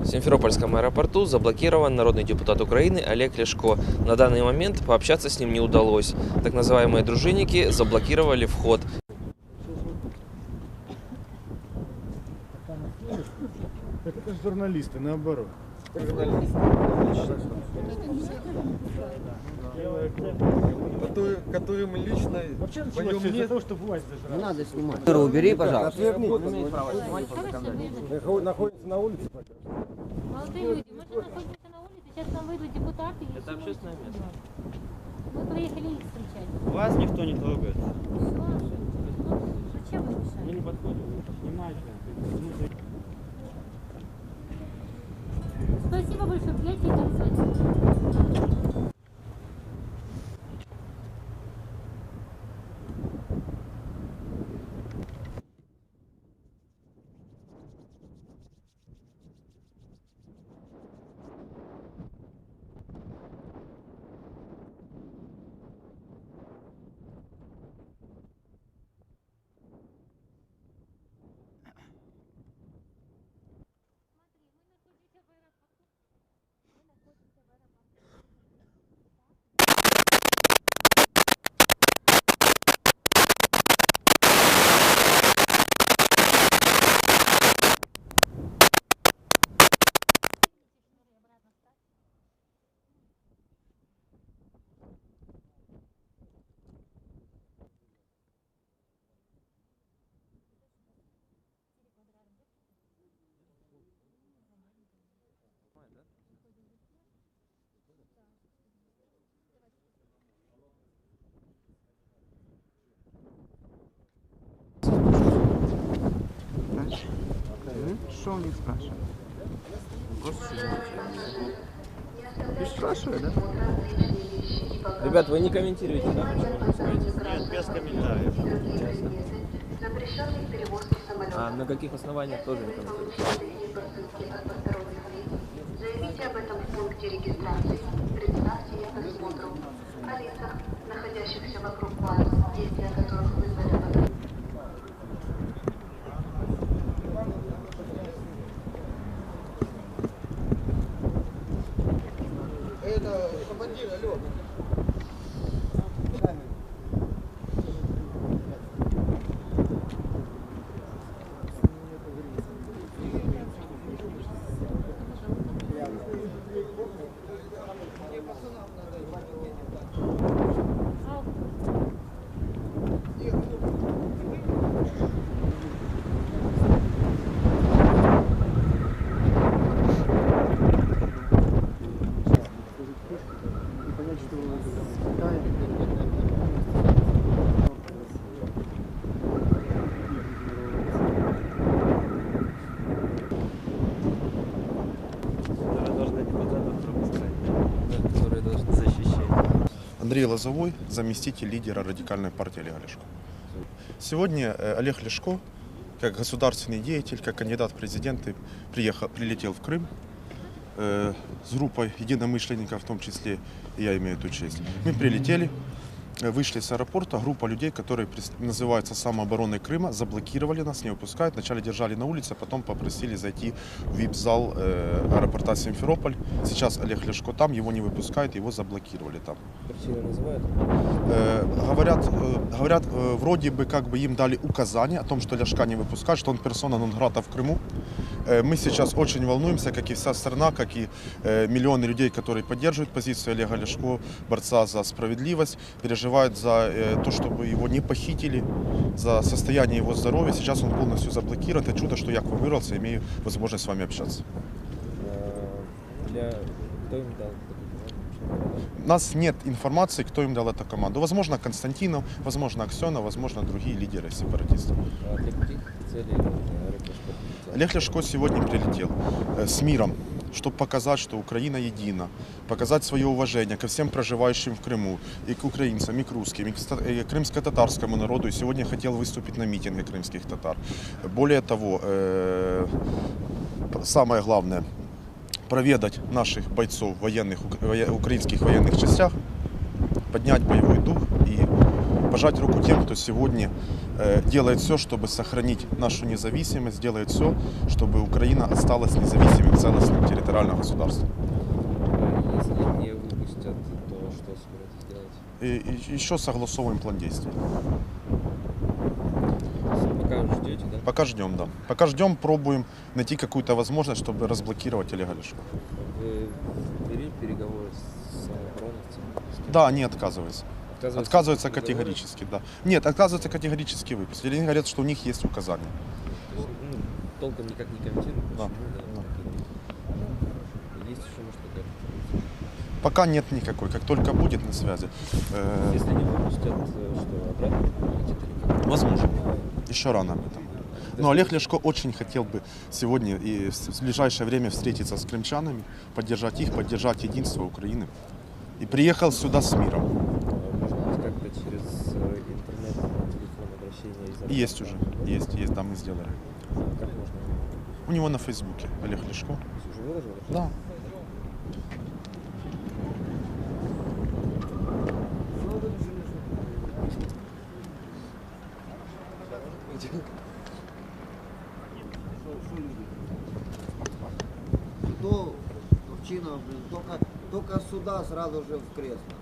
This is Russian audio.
В Симферопольском аэропорту заблокирован народный депутат Украины Олег Лешко. На данный момент пообщаться с ним не удалось. Так называемые дружинники заблокировали вход. Это журналисты, наоборот. Который, который мы лично Вообще началось все из-за того, что власть зажрала. Надо снимать. Убери, пожалуйста. Находится на улице. Молодые люди, мы же находимся на улице, сейчас там выйдут депутаты. и Это общественное место. Мы приехали их встречать. Вас никто не трогает. Зачем вы мешаете? не подходим, снимайте. Mr. Blake Что он их спрашивает? Ты спрашиваешь, да? Ребят, вы не комментируете, да? Нет, без комментариев. А на каких основаниях тоже не комментируете? Заявите об этом в пункте регистрации. Представьте их осмотру. О лицах, находящихся вокруг вас, действия которых вызвали Андрей Лозовой, заместитель лидера радикальной партии Олега Лешко. Сегодня э, Олег Лешко, как государственный деятель, как кандидат в президенты, приехал, прилетел в Крым э, с группой единомышленников, в том числе я имею эту честь. Мы прилетели, вышли с аэропорта, группа людей, которые называются самообороной Крыма, заблокировали нас, не выпускают. Вначале держали на улице, потом попросили зайти в вип-зал э, аэропорта Симферополь. Сейчас Олег Лешко там, его не выпускают, его заблокировали там. Причины называют? Э, говорят, э, говорят э, вроде бы как бы им дали указание о том, что Ляшка не выпускать, что он персона нон грата в Крыму. Э, мы сейчас очень волнуемся, как и вся страна, как и э, миллионы людей, которые поддерживают позицию Олега Ляшко, борца за справедливость, переживают за э, то, чтобы его не похитили, за состояние его здоровья. Сейчас он полностью заблокирован. Это чудо, что я к вам вырвался, имею возможность с вами общаться. Для... Кто им дал? У нас нет информации, кто им дал эту команду. Возможно, Константинов, возможно, Аксенов, возможно, другие лидеры сепаратистов. А для каких целей Олег Ляшко прилетел? Олег Ляшко сегодня прилетел э, с миром, чтобы показать, что Украина едина, показать свое уважение ко всем проживающим в Крыму, и к украинцам, и к русским, и к ста- и к крымско-татарскому народу. И сегодня хотел выступить на митинге крымских татар. Более того, э, самое главное, проведать наших бойцов военных, ук- вое- украинских военных частях, поднять боевой дух и пожать руку тем, кто сегодня э, делает все, чтобы сохранить нашу независимость, делает все, чтобы Украина осталась независимым, целостным территориального государства. А Если не выпустят, то что собираетесь делать? И, и еще согласовываем план действий. Пока ждете, да? Пока ждем, да. Пока ждем, пробуем найти какую-то возможность, чтобы разблокировать Олега Лешко. Вы вели переговоры с самообороновцами? Да, они отказываются. Отказываются Отказываются категорически, да. Нет, отказываются категорически выпустить. Или они говорят, что у них есть указания. Ну, толком никак не комментируют, Да, почему, да, да. окей. Есть еще, может, какая-то Пока нет никакой. Как только будет на связи. э, Если не выпустят, э, что, обратно возможно. Еще рано об этом. Но Олег Ляшко очень хотел бы сегодня и в ближайшее время встретиться с крымчанами, поддержать их, поддержать единство Украины. И приехал сюда с миром. А Может быть, как-то через э, интернет, телефон, обращение из Есть уже, есть, есть, да, мы сделали. Как можно? У него на Фейсбуке Олег. То есть уже выложили? Да. Блин, только, только сюда сразу же в кресло.